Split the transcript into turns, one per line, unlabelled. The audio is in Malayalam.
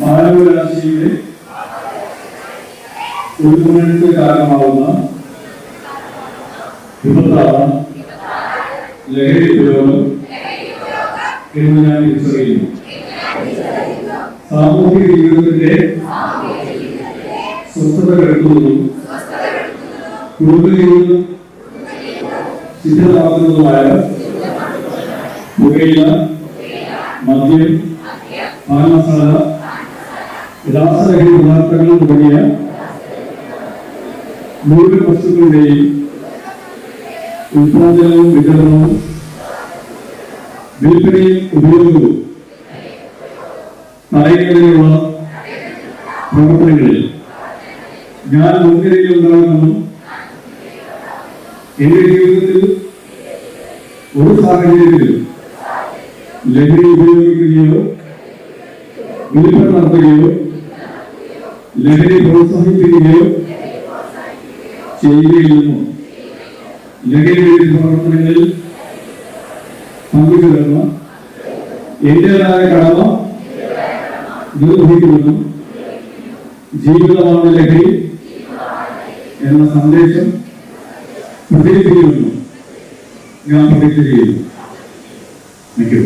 മാനവരാശിയുടെ ഉൾഗുണങ്ങൾക്ക് കാരണമാവുന്ന വിപത്താണ് ലഹരി ഉപയോഗം എന്ന് ഞാൻ തിരിച്ചറിയുന്നു. സാമൂഹിക ജീവിതത്തിന്റെ സ്വസ്ഥത കെടുത്തുന്നതും കുടുംബജീവിതം സിദ്ധമാക്കുന്നതുമായ പുകയില മദ്യം പാനമസാല രാസലഹരി പദാർത്ഥങ്ങൾ തുടങ്ങിയ മുഴുവൻ വസ്തുക്കളുടെയും ഉത്പാദനവും വിതരണവും വിൽപ്പനയും ഉപയോഗവും തടയുന്നതിനുള്ള പ്രവർത്തനങ്ങളിൽ ഞാൻ മുൻകരുതലുണ്ടാകുമെന്നും എന്റെ ജീവിതത്തിൽ ഒരു സാഹചര്യത്തിലും ലഹരി ഉപയോഗിക്കുകയോ വിൽപ്പന നടത്തുകയോ ലഹരി പ്രോത്സാഹിപ്പിക്കുകയോ ചെയ്യുകയില്ലെന്നും ലഹരി വിരുദ്ധ പ്രവർത്തനങ്ങളിൽ പങ്കുചേർന്ന എന്റേതായ കടമ നിർവഹിക്കുമെന്നും ജീവിതമാണ് ലഹരി എന്ന സന്ദേശം പ്രചരിപ്പിക്കുമെന്നും ഞാൻ പ്രതിജ്ഞ ചെയ്യുന്നു Thank യു.